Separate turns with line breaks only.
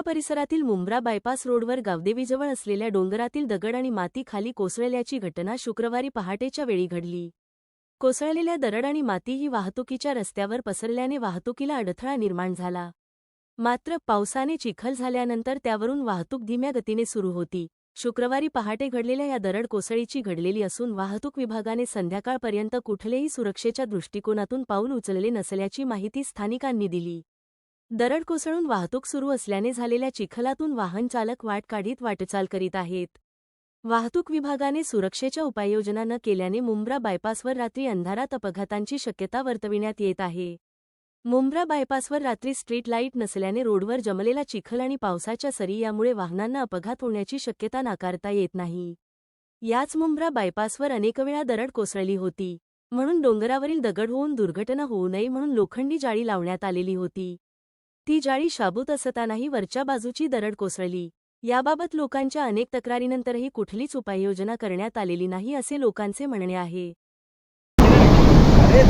परिसरातील मुंब्रा बायपास रोडवर गावदेवीजवळ असलेल्या डोंगरातील दगड आणि माती खाली कोसळल्याची घटना शुक्रवारी पहाटेच्या वेळी घडली. कोसळलेल्या दरड आणि माती ही वाहतुकीच्या रस्त्यावर पसरल्याने वाहतुकीला अडथळा निर्माण झाला. मात्र पावसाने चिखल झाल्यानंतर त्यावरून वाहतूक धीम्या गतीने सुरू होती. शुक्रवारी पहाटे घडलेल्या या दरड कोसळीची घडलेली असून वाहतूक विभागाने संध्याकाळपर्यंत कुठलेही सुरक्षेच्या दृष्टिकोनातून पाऊल उचलले नसल्याची माहिती स्थानिकांनी दिली. दरड कोसळून वाहतूक सुरू असल्याने झालेल्या चिखलातून वाहन चालक वाट काढीत वाटचाल करीत आहेत. वाहतूक विभागाने सुरक्षेच्या उपाययोजना न केल्याने मुंब्रा बायपासवर रात्री अंधारात अपघातांची शक्यता वर्तविण्यात येत आहे. मुंब्रा बायपासवर रात्री स्ट्रीट लाइट नसल्याने रोडवर जमलेला चिखल आणि पावसाच्या सरी यामुळे वाहनांना अपघात होण्याची शक्यता नाकारता येत नाही. याच मुंब्रा बायपासवर अनेक वेळा दरड कोसळली होती. म्हणून डोंगरावरील दगड होऊन दुर्घटना होऊ नये म्हणून लोखंडी जाळी लावण्यात आलेली होती. ती जाळी शाबूत असतानाही वरच्या बाजूची दरड कोसळली याबाबत लोकांच्या अनेक तक्रारीनंतरही कुठलीच उपाययोजना करण्यात आलेली नाही असे लोकांचे म्हणणे आहे
अरे